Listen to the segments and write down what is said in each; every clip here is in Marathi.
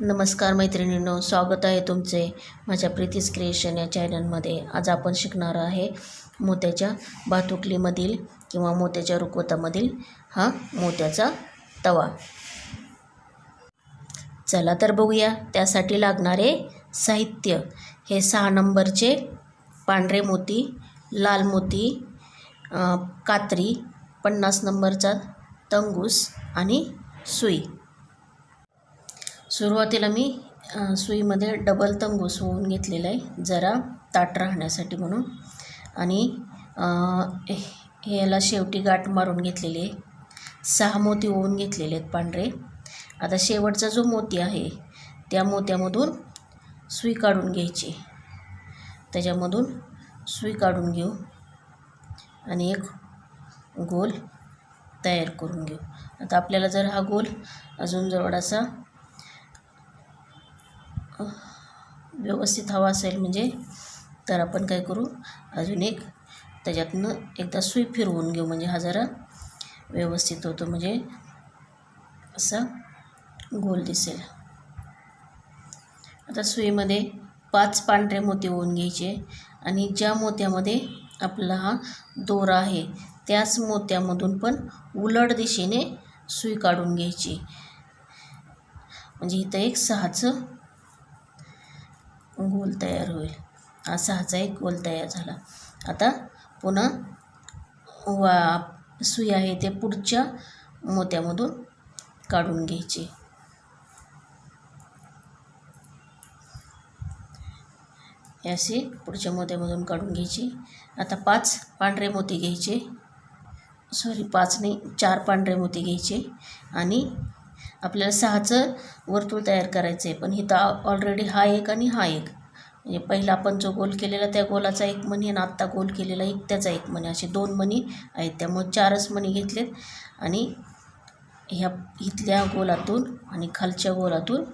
नमस्कार मैत्रिणींनो स्वागत आहे तुमचे माझ्या प्रीतीस क्रिएशन या चॅनलमध्ये. आज आपण शिकणार आहे मोत्याच्या भातुकलीमधील किंवा मोत्याच्या रुकवतामधील हा मोत्याचा तवा. चला तर बघूया त्यासाठी लागणारे साहित्य. हे सहा नंबरचे पांढरे मोती लाल मोती कात्री पन्नास नंबरचा तंगूस आणि सुई. सुरुवातीला मी सुईमध्ये डबल तंगूस होऊन घेतलेला आहे जरा ताट राहण्यासाठी म्हणून. आणि याला शेवटी गाठ मारून घेतलेली आहे. सहा मोती होऊन घेतलेले आहेत पांढरे. आता शेवटचा जो मोती आहे त्या मोत्यामधून सुई काढून घ्यायची. त्याच्यामधून सुई काढून घेऊ. आणि एक गोल तयार करून घेऊ. आता आपल्याला जर हा गोल अजून जवळासा व्यवस्थित हवा असेल म्हणजे तर आपण काय करू? अजून एक त्याच्यातनं एकदा सुई फिरवून घेऊ. म्हणजे हा जरा व्यवस्थित होतो. म्हणजे असा गोल दिसेल. आता सुईमध्ये पाच पांढरे मोती होऊन घ्यायचे. आणि ज्या मोत्यामध्ये आपला हा दोरा आहे त्याच मोत्यामधून पण उलट दिशेने सुई काढून घ्यायची. म्हणजे इथं एक सहाचं गोल तयार होईल. असा सहाचा एक गोल तयार झाला. आता पुन्हा वा सुई आहे ते पुढच्या मोत्यामधून काढून घ्यायची. असे पुढच्या मोत्यामधून काढून घ्यायची. आता पाच पांढरे मोती घ्यायचे. सॉरी पाच नाही चार पांढरे मोती घ्यायचे आणि आपल्याला सहाचं वर्तुळ तयार करायचं आहे पण इथं ऑलरेडी हा एक आणि हा एक. म्हणजे पहिला आपण जो गोल केलेला त्या गोलाचा एक मणी आणि आत्ता गोल केलेला एक त्याचा एक मणी. असे दोन मणी आहेत. त्यामुळे चारच मणी घेतलेत. आणि ह्या इथल्या गोलातून आणि खालच्या गोलातून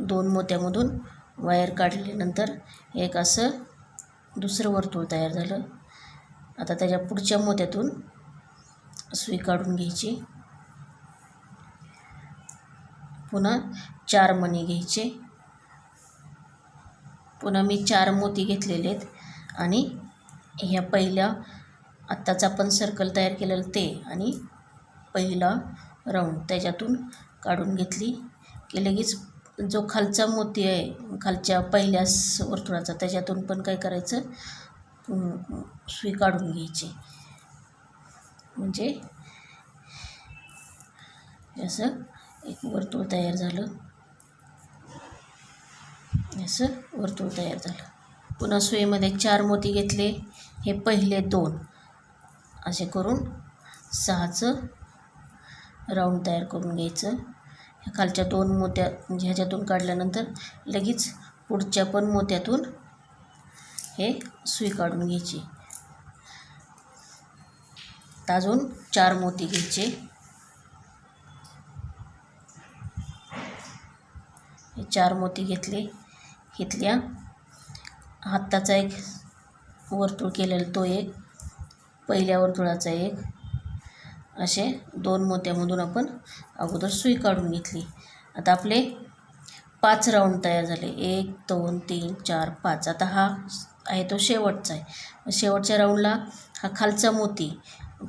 दोन मोत्यामधून वायर काढल्यानंतर एक असं दुसरं वर्तुळ तयार झालं. आता त्याच्या पुढच्या मोत्यातून सुई काढून घ्यायची. पुन्हा चार मणी घ्यायचे. पुन्हा मी चार मोती घेतलेले आहेत आणि ह्या पहिल्या आत्ताच आपण सर्कल तयार केलेलं ते आणि पहिला राऊंड त्याच्यातून काढून घेतली की लगेच जो खालचा मोती आहे खालच्या पहिल्या वर्तुळाचा त्याच्यातून पण काय करायचं? सुई काढून घ्यायची. म्हणजे असं एक वर्तुळ तयार झालं. असं वर्तुळ तयार झालं. पुन्हा सुईमध्ये चार मोती घेतले. हे पहिले दोन. असे करून सहाचं राऊंड तयार करून घ्यायचं. ह्या खालच्या दोन मोत्या म्हणजे ह्याच्यातून काढल्यानंतर लगेच पुढच्या पण मोत्यातून हे सुई काढून घ्यायची. अजून चार मोती घ्यायचे. हे चार मोती घेतले घेतल्या. हाताचा एक वर्तुळ केलेला तो एक पहिल्या वर्तुळाचा एक. असे दोन मोत्यामधून आपण अगोदर सुई काढून घेतली. आता आपले पाच राऊंड तयार झाले. एक दोन तीन चार पाच. आता हा आहे तो शेवटचा आहे. शेवटच्या राऊंडला हा खालचा मोती.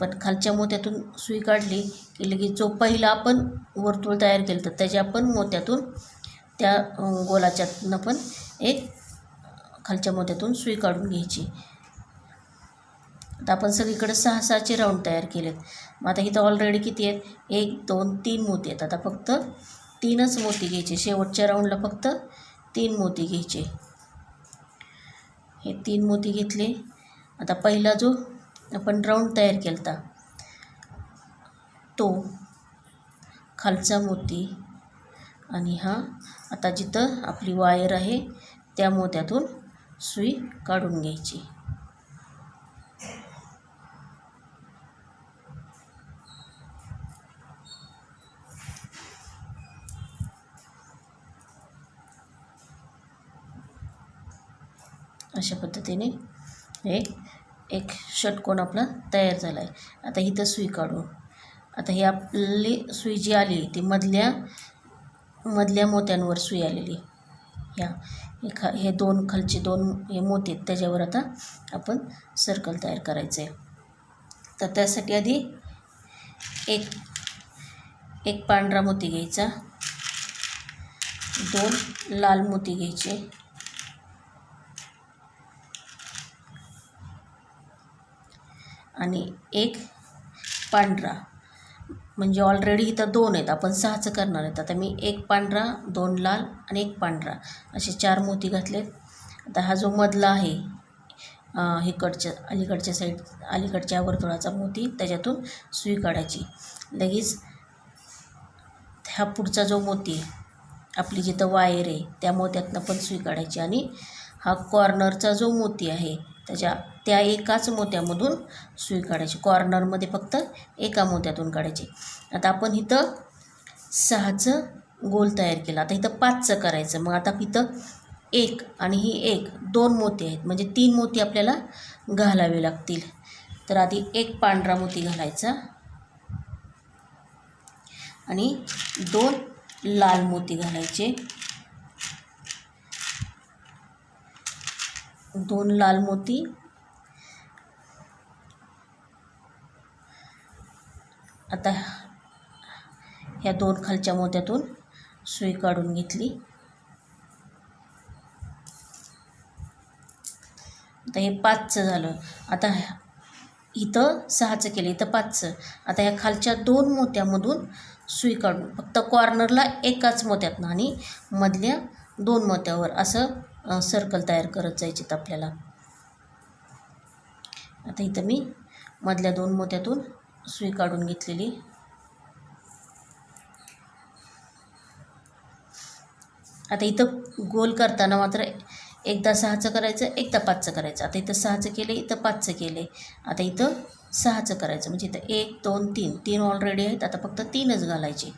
पण खालच्या मोत्यातून सुई काढली की लगेच जो पहिला आपण वर्तुळ तयार केलं तर त्याच्या आपण मोत्यातून त्या गोलाच्यातनं पण एक खालच्या मोत्यातून सुई काढून घ्यायची. आता आपण सगळीकडे सहा सहाचे राऊंड तयार केलेत. मग आता इथं ऑलरेडी किती आहेत? एक दोन तीन मोती आहेत. आता फक्त तीनच मोती घ्यायचे. शेवटच्या राऊंडला फक्त तीन मोती घ्यायचे. हे तीन मोती घेतले. आता पहिला जो आपण राऊंड तयार केला होता तो खालचा मोती आणि हा आता जिथं आपली वायर आहे त्या मोत्यातून सुई काढून घ्यायची. अशा पद्धतीने हे एक षटकोन आपला तयार झाला आहे आता इथं सुई काढू. आता ही आपली सुई जी आली ती मधल्या मधल्या मोत्यांवर सुई आलेली ह्या हे हे दोन खालचे दोन हे मोती आहेत त्याच्यावर आता आपण सर्कल तयार करायचं आहे तर त्यासाठी आधी एक एक पांढरा मोती घ्यायचा दोन लाल मोती घ्यायचे आणि एक पांढरा म्हणजे ऑलरेडी इथं दोन आहेत. आपण सहाचं करणार आहेत. आता मी एक पांढरा दोन लाल आणि एक पांढरा. असे चार मोती घातलेत. आता हा जो मधला आहे हिकडच्या इकडच्या अलीकडच्या साईड अलीकडच्या वर्तुळाचा मोती त्याच्यातून सुई काढायची. लगेच ह्या पुढचा जो मोती आहे आपली जिथं वायर आहे त्या मोत्यातनं पण सुई काढायची. आणि हा कॉर्नरचा जो मोती आहे त्याच्या त्या एकाच मोत्यामधून सुई काढायची. कॉर्नरमध्ये फक्त एका मोत्यातून काढायची. आता आपण इथं सहाचं गोल तयार केलं. आता इथं पाचचं करायचं. मग आता इथं एक आणि ही एक दोन मोती आहेत. म्हणजे तीन मोती आपल्याला घालावे लागतील. तर आधी एक पांढरा मोती घालायचा आणि दोन लाल मोती घालायचे. दोन लाल मोती. आता ह्या दोन खालच्या मोत्यातून सुई काढून घेतली. आता हे पाचचं झालं. आता इथं सहाचं केलं इथं पाचचं. आता ह्या खालच्या दोन मोत्यामधून सुई काढून फक्त कॉर्नरला एकाच मोत्यातनं आणि मधल्या दोन मोत्यावर असं सर्कल तयार करत जायचेत आपल्याला. आता इथं मी मधल्या दोन मोत्यातून सुई काढून घेतलेली. आता इथं गोल करताना मात्र एकदा सहाचं करायचं एकदा पाचचं करायचं. आता इथं सहाचं केले इथं पाचचं केले. आता इथं सहाचं करायचं. म्हणजे इथं एक दोन तीन. तीन ऑलरेडी आहेत. आता फक्त तीनच घालायचे.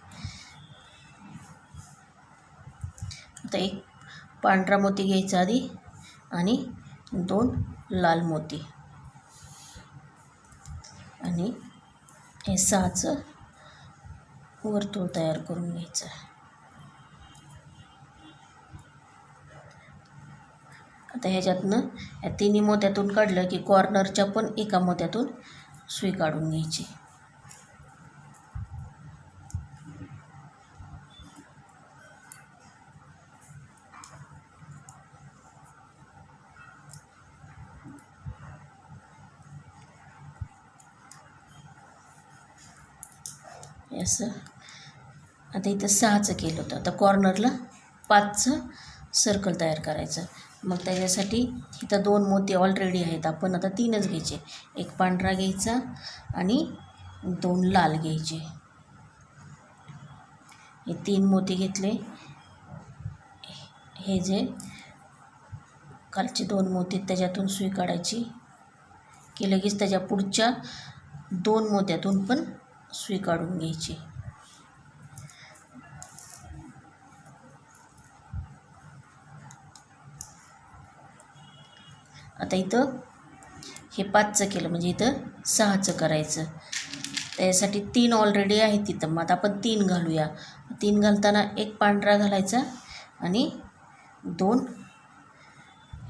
आता एक पांढरा मोती घ्यायचा आधी आणि दोन लाल मोती. आणि हे सहाचं वर्तुळ तयार करून घ्यायचं आता ह्याच्यातनं या तिन्ही मोत्यातून काढलं की कॉर्नरच्या पण एका मोत्यातून सुई काढून घ्यायची. असं. आता इथं सहाचं केलं होतं. आता कॉर्नरला पाचचं सर्कल तयार करायचं. मग त्याच्यासाठी इथं दोन मोती ऑलरेडी आहेत. आपण आता तीनच घ्यायचे. एक पांढरा घ्यायचा आणि दोन लाल घ्यायचे. हे तीन मोती घेतले. हे जे खालचे दोन मोती त्याच्यातून सुई काढायची. की लगेच त्याच्या पुढच्या दोन मोत्यातून पण स्वीकारून घ्यायची. आता इथं हे पाचचं केलं म्हणजे इथं सहाचं करायचं. त्यासाठी तीन ऑलरेडी आहेत तिथं. मग आता आपण तीन घालूया. तीन घालताना एक पांढरा घालायचा आणि दोन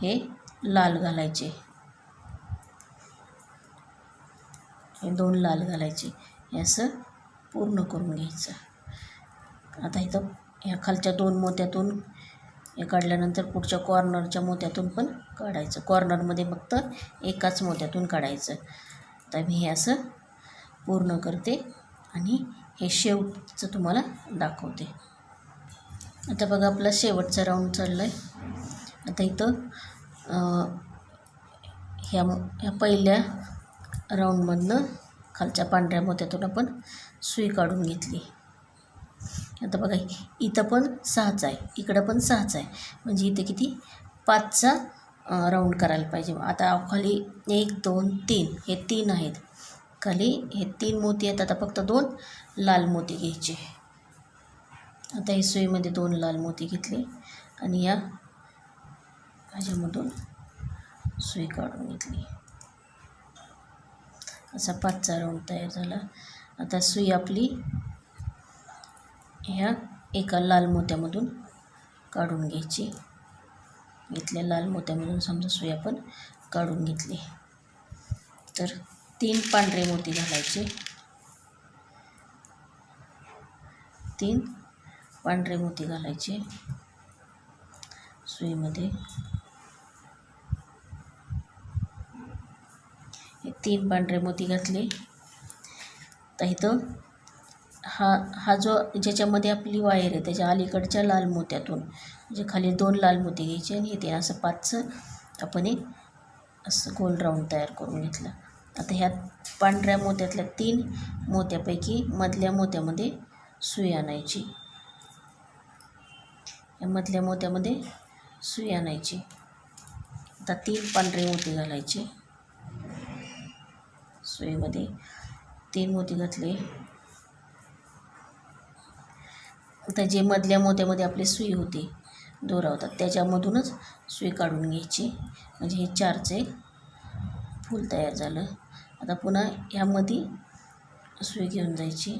हे लाल घालायचे. हे दोन लाल घालायचे. हे असं पूर्ण करून घ्यायचं. आता इथं ह्या खालच्या दोन मोत्यातून हे काढल्यानंतर पुढच्या कॉर्नरच्या मोत्यातून पण काढायचं. कॉर्नरमध्ये फक्त एकाच मोत्यातून काढायचं. तर मी हे असं पूर्ण करते आणि हे शेवटचं तुम्हाला दाखवते. आता बघा आपला शेवटचा राऊंड चालला आहे आता इथं ह्या ह्या पहिल्या राऊंडमधनं खालच्या पांढऱ्या मोत्यातून आपण सुई काढून घेतली. आता बघा इथं पण सहाच आहे. इकडं पण सहाच आहे. म्हणजे इथं किती? पाचचा राऊंड करायला पाहिजे. आता खाली एक दोन तीन. हे तीन आहेत. खाली हे तीन मोती आहेत. आता फक्त दोन लाल मोती घ्यायचे. आता हे सुईमध्ये दोन लाल मोती घेतले आणि या ह्याच्यामधून सुई काढून घेतली. असा पाचचा राऊंड तयार झाला. आता सुई आपली ह्या एका लाल मोत्यामधून काढून घ्यायची. इथल्या लाल मोत्यामधून समजा सुई आपण काढून घेतली. तर तीन पांढरे मोती घालायचे. तीन पांढरे मोती घालायचे. सुईमध्ये तीन पांढरे मोती घातले. तर इथं हा हा जो ज्याच्यामध्ये आपली वायर आहे त्याच्या अलीकडच्या लाल मोत्यातून म्हणजे खाली दोन लाल मोती घ्यायचे आणि येते असं पाचचं आपण एक असं गोल राऊंड तयार करून घेतलं. आता ह्या पांढऱ्या मोत्यातल्या तीन मोत्यापैकी मधल्या मोत्यामध्ये सुई आणायची. या मधल्या मोत्यामध्ये सुई आणायची. आता तीन पांढरे मोती घालायचे. सुईमध्ये तीन मोती घातले. आता जे मधल्या मोत्यामध्ये आपली सुई होती दोरावतात त्याच्यामधूनच सुई काढून घ्यायची. म्हणजे हे चारचे फूल तयार झालं. आता पुन्हा ह्यामध्ये सुई घेऊन जायची.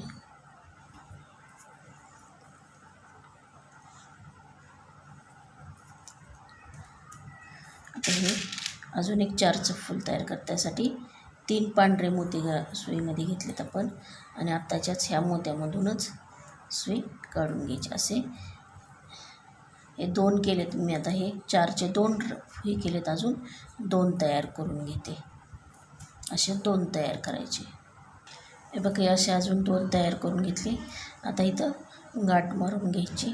आता हे अजून एक चारचं फूल तयार करण्यासाठी तीन पांढरे मोती घ सुईमध्ये घेतलेत आपण. आणि आत्ताच्याच ह्या मोत्यामधूनच सुई काढून घ्यायची. असे हे दोन केलेत मी आता. हे चारचे दोन र- हे केलेत अजून. दोन तयार करून घेते. असे दोन तयार करायचे. हे बघ हे असे अजून दोन तयार करून घेतले. आता इथं गाठ मारून घ्यायची.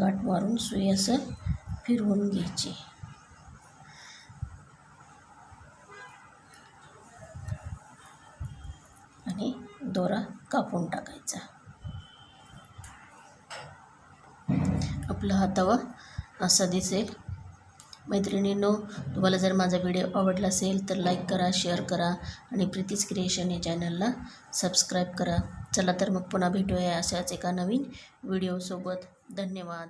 गाठ मारून सुई असं फिरवून घ्यायची. आणि दोरा कापून टाकायचा. आपला हा तवा असा दिसेल. मैत्रिणींनो तुम्हाला जर माझा व्हिडिओ आवडला असेल तर लाईक करा शेअर करा आणि प्रीतीज क्रिएशन या चॅनलला सबस्क्राईब करा. चला तर मग पुन्हा भेटूया अशाच एका नवीन व्हिडिओसोबत. धन्यवाद.